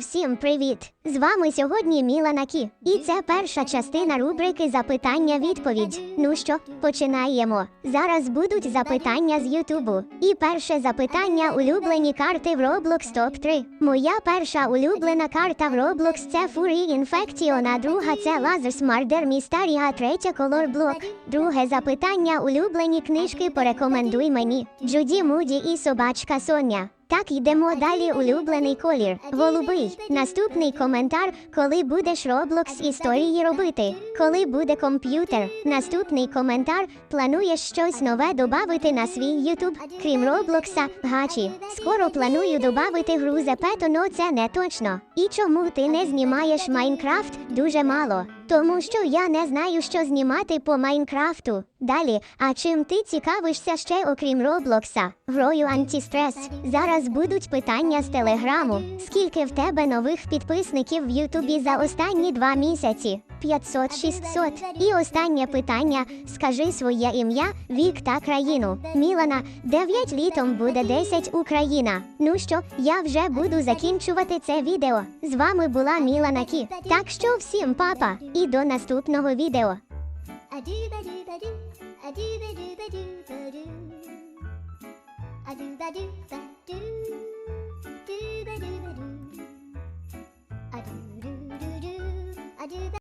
Всім привіт! З вами сьогодні Мілана Кі. І це перша частина рубрики Запитання-відповідь. Ну що, починаємо. Зараз будуть запитання з Ютубу. І перше запитання улюблені карти в Roblox Топ 3. Моя перша улюблена карта в Roblox це Fury Infection, а друга це Lazarus Murder Mystery, а третя Color Block. Друге запитання улюблені книжки порекомендуй мені. Джуді Муді і собачка Соня. Так, йдемо далі. Улюблений колір. Голубий. Наступний коментар. Коли будеш Roblox історії робити? Коли буде комп'ютер? Наступний коментар. Плануєш щось нове додати на свій YouTube? Крім Роблокса, гачі. Скоро планую додати гру Зепето, но це не точно. І чому ти не знімаєш Майнкрафт? Дуже мало. Тому що я не знаю, що знімати по Майнкрафту. Далі, а чим ти цікавишся ще окрім Роблокса? Грою антистрес. Зараз будуть питання з телеграму. Скільки в тебе нових підписників в Ютубі за останні два місяці? 500-600. І останнє питання. Скажи своє ім'я, вік та країну. Мілана, 9 літом буде 10 Україна. Ну що, я вже буду закінчувати це відео. З вами була Мілана Кі. Так що всім папа, і до наступного відео. A-doo-ba-doo-ba-doo, a-doo-ba-doo-ba-doo-ba-doo. A-doo-ba-doo-ba-doo.